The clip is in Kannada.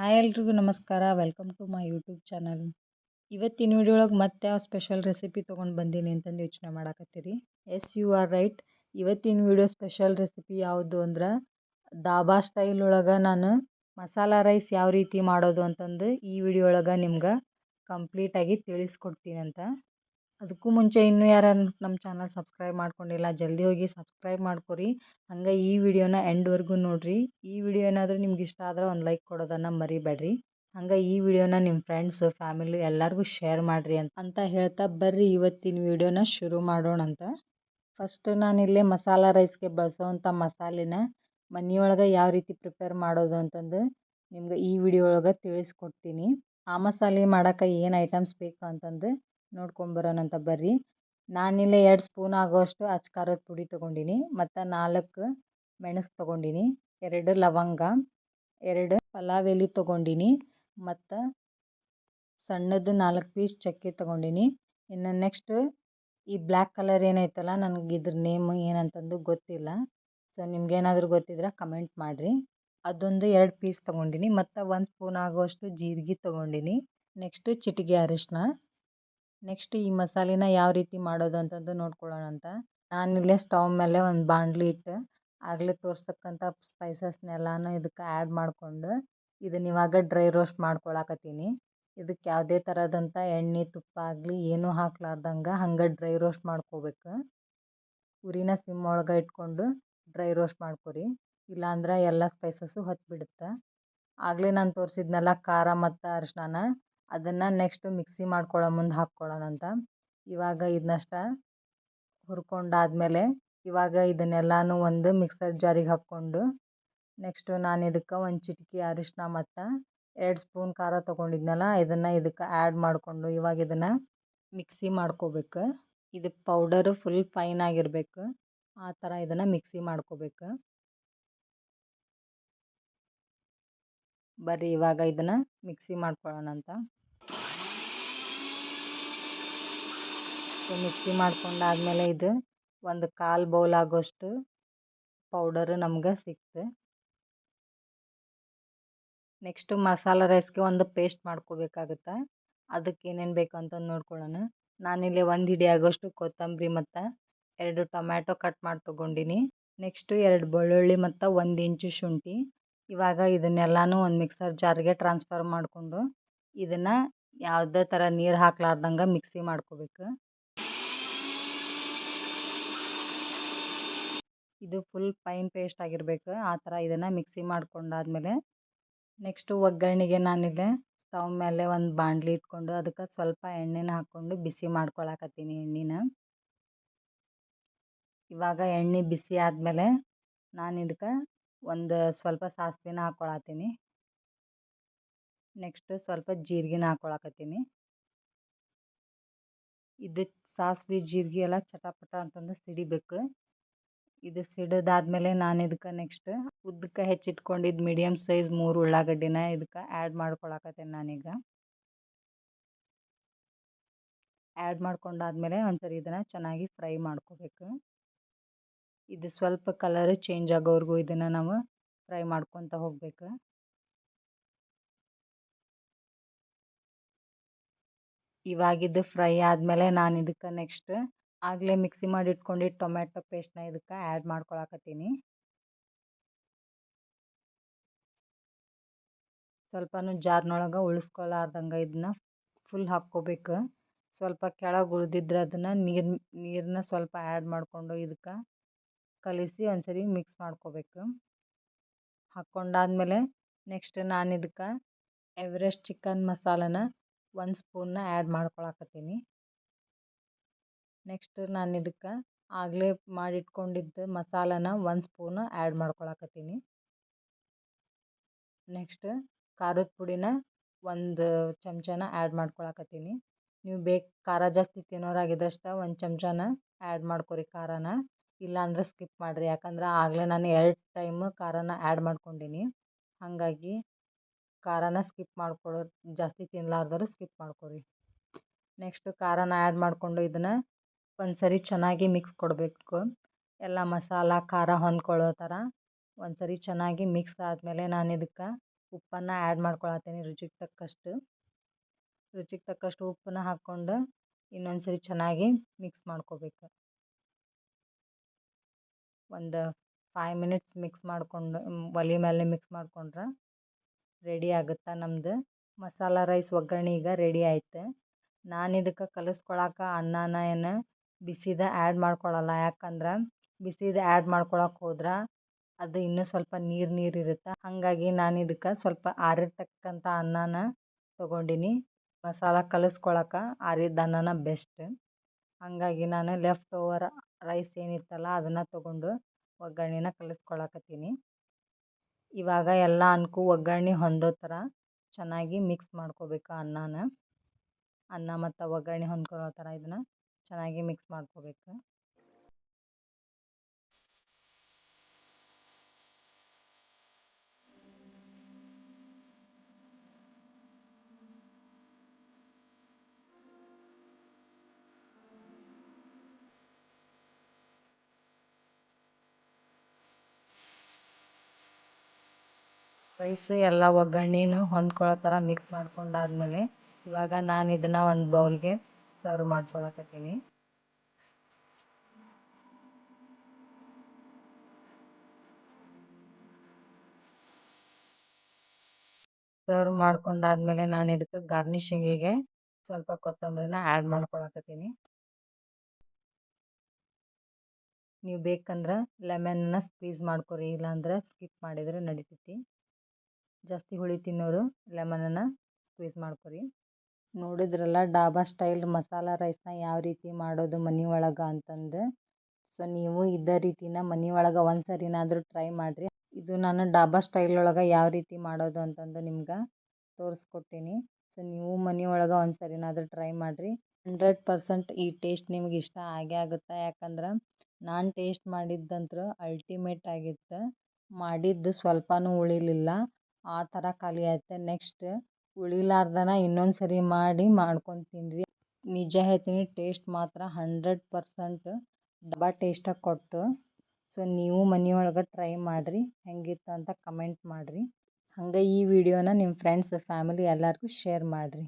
ಹಾಯ್ ಎಲ್ರಿಗೂ ನಮಸ್ಕಾರ. Welcome to my YouTube channel. ಇವತ್ತಿನ ವಿಡಿಯೋ ಒಳಗೆ ಮತ್ತೆ ಯಾವ ಸ್ಪೆಷಲ್ ರೆಸಿಪಿ ತೊಗೊಂಡು ಬಂದೀನಿ ಅಂತಂದು ಯೋಚನೆ ಮಾಡಾಕತ್ತೀರಿ. Yes, you are right. ಇವತ್ತಿನ ವಿಡಿಯೋ ಸ್ಪೆಷಲ್ ರೆಸಿಪಿ ಯಾವುದು ಅಂದ್ರೆ ದಾಬಾ ಸ್ಟೈಲ್ ಒಳಗೆ ನಾನು ಮಸಾಲ ರೈಸ್ ಯಾವ ರೀತಿ ಮಾಡೋದು ಅಂತಂದು ಈ ವಿಡಿಯೋ ಒಳಗೆ ನಿಮ್ಗೆ ಕಂಪ್ಲೀಟಾಗಿ ತಿಳಿಸ್ಕೊಡ್ತೀನಿ ಅಂತ. ಅದಕ್ಕೂ ಮುಂಚೆ ಇನ್ನೂ ಯಾರು ನಮ್ಮ ಚಾನಲ್ ಸಬ್ಸ್ಕ್ರೈಬ್ ಮಾಡ್ಕೊಂಡಿಲ್ಲ, ಜಲ್ದಿ ಹೋಗಿ ಸಬ್ಸ್ಕ್ರೈಬ್ ಮಾಡ್ಕೊರಿ. ಹಂಗೆ ಈ ವಿಡಿಯೋನ ಎಂಡ್ವರೆಗೂ ನೋಡಿರಿ. ಈ ವಿಡಿಯೋ ಏನಾದರೂ ನಿಮ್ಗೆ ಇಷ್ಟ ಆದ್ರೆ ಒಂದು ಲೈಕ್ ಕೊಡೋದನ್ನು ಮರಿಬೇಡ್ರಿ. ಹಂಗೆ ಈ ವಿಡಿಯೋನ ನಿಮ್ಮ ಫ್ರೆಂಡ್ಸು ಫ್ಯಾಮಿಲಿ ಎಲ್ಲರಿಗೂ ಶೇರ್ ಮಾಡಿರಿ ಅಂತ ಅಂತ ಹೇಳ್ತಾ ಬರ್ರಿ ಇವತ್ತಿನ ವಿಡಿಯೋನ ಶುರು ಮಾಡೋಣ ಅಂತ. ಫಸ್ಟ್ ಇಲ್ಲೇ ಮಸಾಲ ರೈಸ್ಗೆ ಬಳಸೋವಂಥ ಮಸಾಲೆನ ಮನೆಯೊಳಗೆ ಯಾವ ರೀತಿ ಪ್ರಿಪೇರ್ ಮಾಡೋದು ಅಂತಂದು ನಿಮ್ಗೆ ಈ ವಿಡಿಯೋ ಒಳಗೆ ತಿಳಿಸ್ಕೊಡ್ತೀನಿ. ಆ ಮಸಾಲೆ ಮಾಡೋಕೆ ಏನು ಐಟಮ್ಸ್ ಬೇಕು ಅಂತಂದು ನೋಡ್ಕೊಂಬರೋಣಂತ ಬರ್ರಿ. ನಾನಿಲ್ಲಿ ಎರಡು ಸ್ಪೂನ್ ಆಗೋಷ್ಟು ಅಚ್ಕಾರದ ಪುಡಿ ತೊಗೊಂಡಿನಿ, ಮತ್ತು ನಾಲ್ಕು ಮೆಣಸು ತೊಗೊಂಡಿನಿ, ಎರಡು ಲವಂಗ, ಎರಡು ಪಲಾವ್ ಎಲೆ ತೊಗೊಂಡೀನಿ, ಮತ್ತು ಸಣ್ಣದು ನಾಲ್ಕು ಪೀಸ್ ಚಕ್ಕೆ ತೊಗೊಂಡಿನಿ. ಇನ್ನು ನೆಕ್ಸ್ಟ್ ಈ ಬ್ಲ್ಯಾಕ್ ಕಲರ್ ಏನೈತಲ್ಲ, ನನಗೆ ಇದ್ರ ನೇಮ್ ಏನಂತಂದು ಗೊತ್ತಿಲ್ಲ. ಸೊ, ನಿಮ್ಗೇನಾದರೂ ಗೊತ್ತಿದ್ರೆ ಕಮೆಂಟ್ ಮಾಡಿರಿ. ಅದೊಂದು ಎರಡು ಪೀಸ್ ತೊಗೊಂಡೀನಿ, ಮತ್ತು ಒಂದು ಸ್ಪೂನ್ ಆಗುವಷ್ಟು ಜೀರಿಗೆ ತೊಗೊಂಡೀನಿ. ನೆಕ್ಸ್ಟು ಚಿಟಿಗೆ ಅರಿಶಿನ. ನೆಕ್ಸ್ಟ್ ಈ ಮಸಾಲೆನ ಯಾವ ರೀತಿ ಮಾಡೋದು ಅಂತಂದು ನೋಡ್ಕೊಳ್ಳೋಣ ಅಂತ. ನಾನಿಲ್ಲೇ ಸ್ಟವ್ ಮೇಲೆ ಒಂದು ಬಾಣಲಿ ಇಟ್ಟು, ಆಗಲೇ ತೋರಿಸ್ತಕ್ಕಂಥ ಸ್ಪೈಸಸ್ನೆಲ್ಲನೂ ಇದಕ್ಕೆ ಆ್ಯಡ್ ಮಾಡಿಕೊಂಡು ಇದನ್ನ ಇವಾಗ ಡ್ರೈ ರೋಸ್ಟ್ ಮಾಡ್ಕೊಳಕತ್ತೀನಿ. ಇದಕ್ಕೆ ಯಾವುದೇ ಥರದಂಥ ಎಣ್ಣೆ, ತುಪ್ಪ ಆಗಲಿ ಏನೂ ಹಾಕ್ಲಾರ್ದಂಗೆ ಹಂಗೆ ಡ್ರೈ ರೋಸ್ಟ್ ಮಾಡ್ಕೋಬೇಕು. ಉರಿನ ಸಿಮ್ ಒಳಗೆ ಇಟ್ಕೊಂಡು ಡ್ರೈ ರೋಸ್ಟ್ ಮಾಡ್ಕೊರಿ. ಇಲ್ಲಾಂದ್ರೆ ಎಲ್ಲ ಸ್ಪೈಸಸ್ಸು ಹೊತ್ಬಿಡುತ್ತೆ. ಆಗಲೇ ನಾನು ತೋರಿಸಿದ್ನಲ್ಲ, ಖಾರ ಮತ್ತು ಅರಿಶಿನ ಅದನ್ನು ನೆಕ್ಸ್ಟು ಮಿಕ್ಸಿ ಮಾಡ್ಕೊಳ್ಳೋ ಮುಂದೆ ಹಾಕ್ಕೊಳ್ಳೋಣ ಅಂತ. ಇವಾಗ ಇದನ್ನಷ್ಟ ಹುರ್ಕೊಂಡಾದ್ಮೇಲೆ ಇವಾಗ ಇದನ್ನೆಲ್ಲನೂ ಒಂದು ಮಿಕ್ಸರ್ ಜಾರಿಗೆ ಹಾಕ್ಕೊಂಡು ನೆಕ್ಸ್ಟು ನಾನು ಇದಕ್ಕೆ ಒಂದು ಚಿಟಿಕೆ ಅರಿಶಿನ ಮತ್ತು ಎರಡು ಸ್ಪೂನ್ ಖಾರ ತೊಗೊಂಡಿದ್ನಲ್ಲ, ಇದನ್ನು ಇದಕ್ಕೆ ಆ್ಯಡ್ ಮಾಡಿಕೊಂಡು ಇವಾಗ ಇದನ್ನು ಮಿಕ್ಸಿ ಮಾಡ್ಕೋಬೇಕು. ಇದು ಪೌಡರು ಫುಲ್ ಫೈನ್ ಆಗಿರಬೇಕು. ಆ ಥರ ಇದನ್ನು ಮಿಕ್ಸಿ ಮಾಡ್ಕೋಬೇಕು. ಬರ್ರಿ ಇವಾಗ ಇದನ್ನು ಮಿಕ್ಸಿ ಮಾಡ್ಕೊಳ್ಳೋಣ ಅಂತ. ಸೊ ಮಿಕ್ಸಿ ಮಾಡ್ಕೊಂಡಾದ್ಮೇಲೆ ಇದು ಒಂದು ಕಾಲು ಬೌಲ್ ಆಗೋಷ್ಟು ಪೌಡರ್ ನಮ್ಗೆ ಸಿಕ್ತು. ನೆಕ್ಸ್ಟು ಮಸಾಲ ರೈಸ್ಗೆ ಒಂದು ಪೇಸ್ಟ್ ಮಾಡ್ಕೋಬೇಕಾಗುತ್ತೆ? ಅದಕ್ಕೆ ಏನೇನು ಬೇಕು ಅಂತ ನೋಡ್ಕೊಳ್ಳೋಣ. ನಾನಿಲ್ಲಿ ಒಂದು ಹಿಡಿ ಆಗೋಷ್ಟು ಕೊತ್ತಂಬರಿ ಮತ್ತು ಎರಡು ಟೊಮ್ಯಾಟೊ ಕಟ್ ಮಾಡಿ ತೊಗೊಂಡಿನಿ. ನೆಕ್ಸ್ಟು ಎರಡು ಬೆಳ್ಳುಳ್ಳಿ ಮತ್ತು ಒಂದು ಇಂಚು ಶುಂಠಿ. ಇವಾಗ ಇದನ್ನೆಲ್ಲನೂ ಒಂದು ಮಿಕ್ಸರ್ ಜಾರ್ಗೆ ಟ್ರಾನ್ಸ್ಫರ್ ಮಾಡಿಕೊಂಡು ಇದನ್ನು ಯಾವುದೇ ಥರ ನೀರು ಹಾಕ್ಲಾರ್ದಂಗೆ ಮಿಕ್ಸಿ ಮಾಡ್ಕೋಬೇಕು. ಇದು ಫುಲ್ ಫೈನ್ ಪೇಸ್ಟ್ ಆಗಿರಬೇಕು. ಆ ಥರ ಇದನ್ನು ಮಿಕ್ಸಿ ಮಾಡ್ಕೊಂಡಾದ್ಮೇಲೆ ನೆಕ್ಸ್ಟು ಒಗ್ಗರಣೆಗೆ ನಾನಿಲ್ಲಿ ಸ್ಟವ್ ಮೇಲೆ ಒಂದು ಬಾಣಲಿ ಇಟ್ಕೊಂಡು ಅದಕ್ಕೆ ಸ್ವಲ್ಪ ಎಣ್ಣೆನ ಹಾಕ್ಕೊಂಡು ಬಿಸಿ ಮಾಡ್ಕೊಳಕತ್ತೀನಿ ಎಣ್ಣೆನ. ಇವಾಗ ಎಣ್ಣೆ ಬಿಸಿ ಆದಮೇಲೆ ನಾನು ಇದಕ್ಕೆ ಒಂದು ಸ್ವಲ್ಪ ಸಾಸಿವೆನ ಹಾಕ್ಕೊಳತ್ತೀನಿ ನೆಕ್ಸ್ಟ್ ಸ್ವಲ್ಪ ಜೀರಿಗೆನ ಹಾಕ್ಕೊಳಕತ್ತೀನಿ ಇದು ಸಾಸಿವೆ ಜೀರಿಗೆ ಎಲ್ಲ ಚಟಪಟ ಅಂತಂದು ಸಿಡಿಬೇಕು. ಇದು ಸಿಡಿದಾದ್ಮೇಲೆ ನಾನು ಇದಕ್ಕೆ ನೆಕ್ಸ್ಟ್ ಉದ್ದಕ್ಕೆ ಹೆಚ್ಚಿಟ್ಕೊಂಡಿದ್ದು ಮೀಡಿಯಮ್ ಸೈಜ್ ಮೂರು ಉಳ್ಳಾಗಡ್ಡಿನ ಇದಕ್ಕೆ ಆ್ಯಡ್ ಮಾಡ್ಕೊಳಕತ್ತೀನಿ ನಾನೀಗ. ಆ್ಯಡ್ ಮಾಡ್ಕೊಂಡಾದ್ಮೇಲೆ ಒಂದ್ಸರಿ ಇದನ್ನು ಚೆನ್ನಾಗಿ ಫ್ರೈ ಮಾಡ್ಕೋಬೇಕು. ಇದು ಸ್ವಲ್ಪ ಕಲರ್ ಚೇಂಜ್ ಆಗೋವರೆಗೂ ಇದನ್ನು ನಾವು ಫ್ರೈ ಮಾಡ್ಕೊತ ಹೋಗ್ಬೇಕು. ಇವಾಗಿದ್ದು ಫ್ರೈ ಆದಮೇಲೆ ನಾನು ಇದಕ್ಕೆ ನೆಕ್ಸ್ಟ್ ಆಗಲೇ ಮಿಕ್ಸಿ ಮಾಡಿ ಇಟ್ಕೊಂಡು ಟೊಮ್ಯಾಟೊ ಪೇಸ್ಟ್ನ ಇದಕ್ಕೆ ಆ್ಯಡ್ ಮಾಡ್ಕೊಳಕತ್ತೀನಿ. ಸ್ವಲ್ಪನೂ ಜಾರ್ನೊಳಗೆ ಉಳಿಸ್ಕೊಲಾರ್ದಂಗೆ ಇದನ್ನ ಫುಲ್ ಹಾಕ್ಕೋಬೇಕು. ಸ್ವಲ್ಪ ಕೆಳಗೆ ಉಳಿದಿದ್ರೆ ಅದನ್ನು ನೀರು ನೀರನ್ನ ಸ್ವಲ್ಪ ಆ್ಯಡ್ ಮಾಡಿಕೊಂಡು ಇದಕ್ಕೆ ಕಲಿಸಿ ಒಂದ್ಸರಿ ಮಿಕ್ಸ್ ಮಾಡ್ಕೋಬೇಕು. ಹಾಕ್ಕೊಂಡಾದ್ಮೇಲೆ ನೆಕ್ಸ್ಟ್ ನಾನು ಇದಕ್ಕೆ ಎವರೆಸ್ಟ್ ಚಿಕನ್ ಮಸಾಲನ ಒಂದು ಸ್ಪೂನ್ನ ಆ್ಯಡ್ ಮಾಡ್ಕೊಳಕತ್ತೀನಿ. ನೆಕ್ಸ್ಟ್ ನಾನು ಇದಕ್ಕೆ ಆಗಲೇ ಮಾಡಿಟ್ಕೊಂಡಿದ್ದ ಮಸಾಲನ ಒಂದು ಸ್ಪೂನ್ ಆ್ಯಡ್ ಮಾಡ್ಕೊಳಕತ್ತೀನಿ. ನೆಕ್ಸ್ಟ್ ಖಾರದ ಪುಡಿನ ಒಂದು ಚಮಚನ ಆ್ಯಡ್ ಮಾಡ್ಕೊಳಕತ್ತೀನಿ. ನೀವು ಬೇಕು ಖಾರ ಜಾಸ್ತಿ ತಿನ್ನೋರಾಗಿದ್ದರಷ್ಟೇ ಒಂದು ಚಮಚನ ಆ್ಯಡ್ ಮಾಡ್ಕೊರಿ ಖಾರನ. ಇಲ್ಲಾಂದ್ರೆ ಸ್ಕಿಪ್ ಮಾಡಿರಿ. ಯಾಕಂದ್ರೆ ಆಗಲೇ ನಾನು ಎರಡು ಟೈಮ್ ಖಾರನ ಆ್ಯಡ್ ಮಾಡ್ಕೊಂಡೀನಿ. ಹಾಗಾಗಿ ಖಾರನ ಸ್ಕಿಪ್ ಮಾಡ್ಕೊಳ್ಳೋ ಜಾಸ್ತಿ ತಿನ್ನಲಾರ್ದವ್ರು ಸ್ಕಿಪ್ ಮಾಡ್ಕೊರಿ. ನೆಕ್ಸ್ಟು ಖಾರನ ಆ್ಯಡ್ ಮಾಡಿಕೊಂಡು ಇದನ್ನು ಒಂದು ಸರಿ ಚೆನ್ನಾಗಿ ಮಿಕ್ಸ್ ಕೊಡಬೇಕು. ಎಲ್ಲ ಮಸಾಲ, ಖಾರ ಹೊಂದ್ಕೊಳ್ಳೋ ಥರ ಒಂದು ಸರಿ ಚೆನ್ನಾಗಿ ಮಿಕ್ಸ್ ಆದಮೇಲೆ ನಾನು ಇದಕ್ಕೆ ಉಪ್ಪನ್ನು ಆ್ಯಡ್ ಮಾಡ್ಕೊಳತ್ತೀನಿ ರುಚಿಗೆ ತಕ್ಕಷ್ಟು. ರುಚಿಗೆ ತಕ್ಕಷ್ಟು ಉಪ್ಪನ್ನ ಹಾಕ್ಕೊಂಡು ಇನ್ನೊಂದು ಸರಿ ಚೆನ್ನಾಗಿ ಮಿಕ್ಸ್ ಮಾಡ್ಕೋಬೇಕು. ಒಂದು ಫೈವ್ ಮಿನಿಟ್ಸ್ ಮಿಕ್ಸ್ ಮಾಡಿಕೊಂಡು, ಒಲೆ ಮೇಲೆ ಮಿಕ್ಸ್ ಮಾಡ್ಕೊಂಡ್ರೆ ರೆಡಿ ಆಗುತ್ತೆ ನಮ್ಮದು ಮಸಾಲ ರೈಸ್ ಒಗ್ಗರಣೆ ಈಗ ರೆಡಿ ಆಯ್ತು. ನಾನು ಇದಕ್ಕೆ ಕಲಿಸ್ಕೊಳಕ್ಕೆ ಅನ್ನನ ಏನು ಬಿಸಿದ ಆ್ಯಡ್ ಮಾಡ್ಕೊಳ್ಳಲ್ಲ ಯಾಕಂದ್ರೆ ಬಿಸಿದು ಆ್ಯಡ್ ಮಾಡ್ಕೊಳಕ್ಕೆ ಹೋದ್ರೆ ಅದು ಇನ್ನೂ ಸ್ವಲ್ಪ ನೀರು ನೀರು ಇರುತ್ತೆ. ಹಾಗಾಗಿ ನಾನು ಇದಕ್ಕೆ ಸ್ವಲ್ಪ ಆರಿರ್ತಕ್ಕಂಥ ಅನ್ನನ ತೊಗೊಂಡೀನಿ. ಮಸಾಲ ಕಲಿಸ್ಕೊಳಕ್ಕೆ ಆರಿದ ಅನ್ನನ ಬೆಸ್ಟ್. ಹಾಗಾಗಿ ನಾನು ಲೆಫ್ಟ್ ಓವರ್ ರೈಸ್ ಏನಿತ್ತಲ್ಲ ಅದನ್ನು ತೊಗೊಂಡು ಒಗ್ಗರಣೆನ ಕಲಿಸ್ಕೊಳಕತ್ತೀನಿ. ಇವಾಗ ಎಲ್ಲ ಅನ್ಕು ಒಗ್ಗರಣೆ ಹೊಂದೋ ಥರ ಚೆನ್ನಾಗಿ ಮಿಕ್ಸ್ ಮಾಡ್ಕೋಬೇಕು ಅನ್ನನ. ಅನ್ನ ಮತ್ತು ಒಗ್ಗರಣೆ ಹೊಂದ್ಕೊಳ್ಳೋ ಥರ ಇದನ್ನು. ಚೆನ್ನಾಗಿ ಮಿಕ್ಸ್ ಮಾಡ್ಕೋಬೇಕು. ರೈಸ್ ಎಲ್ಲ ಒಗ್ಗರಣೆನೂ ಹೊಂದ್ಕೊಳ್ಳೋ ಥರ ಮಿಕ್ಸ್ ಮಾಡ್ಕೊಂಡಾದ್ಮೇಲೆ ಇವಾಗ ನಾನು ಇದನ್ನು ಒಂದು ಬೌಲ್ಗೆ ಸರ್ವ್ ಮಾಡ್ಕೊಳಕತ್ತೀನಿ. ಸರ್ವ್ ಮಾಡ್ಕೊಂಡಾದ್ಮೇಲೆ ನಾನು ಇದಕ್ಕೆ ಗಾರ್ನಿಷಿಂಗಿಗೆ ಸ್ವಲ್ಪ ಕೊತ್ತಂಬರಿನ ಆ್ಯಡ್ ಮಾಡ್ಕೊಳಕತ್ತೀನಿ. ನೀವು ಬೇಕಂದ್ರೆ ಲೆಮನ್ನ ಸ್ಕ್ವೀಸ್ ಮಾಡ್ಕೊರಿ, ಇಲ್ಲಾಂದ್ರೆ ಸ್ಕಿಪ್ ಮಾಡಿದರೆ ನಡಿತೈತಿ. ಜಾಸ್ತಿ ಹುಳಿ ತಿನ್ನೋರು ಲೆಮನನ್ನು ಸ್ಕ್ವೀಸ್ ಮಾಡ್ಕೊರಿ. ನೋಡಿದ್ರಲ್ಲ ಡಾಬಾ ಸ್ಟೈಲ್ ಮಸಾಲ ರೈಸ್ನ ಯಾವ ರೀತಿ ಮಾಡೋದು ಮನೆ ಒಳಗೆ ಅಂತಂದು. ಸೊ, ನೀವು ಇದೇ ರೀತಿನ ಮನೆ ಒಳಗೆ ಒಂದು ಸರಿನಾದರೂ ಟ್ರೈ ಮಾಡಿರಿ. ಇದು ನಾನು ಡಾಬಾ ಸ್ಟೈಲ್ ಒಳಗೆ ಯಾವ ರೀತಿ ಮಾಡೋದು ಅಂತಂದು ನಿಮ್ಗೆ ತೋರಿಸ್ಕೊಟ್ಟೀನಿ ಸೊ, ನೀವು ಮನೆ ಒಳಗೆ ಒಂದು ಸರಿನಾದರೂ ಟ್ರೈ ಮಾಡಿರಿ. ಹಂಡ್ರೆಡ್ ಪರ್ಸೆಂಟ್ ಈ ಟೇಸ್ಟ್ ನಿಮ್ಗೆ ಇಷ್ಟ ಆಗೇ ಆಗುತ್ತೆ? ಯಾಕಂದ್ರೆ ನಾನು ಟೇಸ್ಟ್ ಮಾಡಿದ್ದಂತೂ ಅಲ್ಟಿಮೇಟ್ ಆಗಿತ್ತು. ಮಾಡಿದ್ದು ಸ್ವಲ್ಪನೂ ಉಳಿಲಿಲ್ಲ. ಆ ಥರ ಖಾಲಿ ಆಯ್ತು. ನೆಕ್ಸ್ಟ್ ಉಳಿಲಾರ್ದನ ಇನ್ನೊಂದು ಸರಿ ಮಾಡಿ ಮಾಡ್ಕೊಂಡು ತಿಂದ್ವಿ. ನಿಜ ಹೇಳ್ತೀನಿ ಟೇಸ್ಟ್ ಮಾತ್ರ ಹಂಡ್ರೆಡ್ ಪರ್ಸೆಂಟ್ ಡಬ್ಬ ಟೇಸ್ಟಾಗಿ ಕೊಡ್ತು. ಸೊ ನೀವು ಮನೆಯೊಳಗೆ ಟ್ರೈ ಮಾಡಿರಿ, ಹೆಂಗಿತ್ತು ಅಂತ ಕಮೆಂಟ್ ಮಾಡಿರಿ. ಹಂಗೆ ಈ ವಿಡಿಯೋನ ನಿಮ್ಮ ಫ್ರೆಂಡ್ಸ್ ಫ್ಯಾಮಿಲಿ ಎಲ್ಲರಿಗೂ ಶೇರ್ ಮಾಡಿರಿ.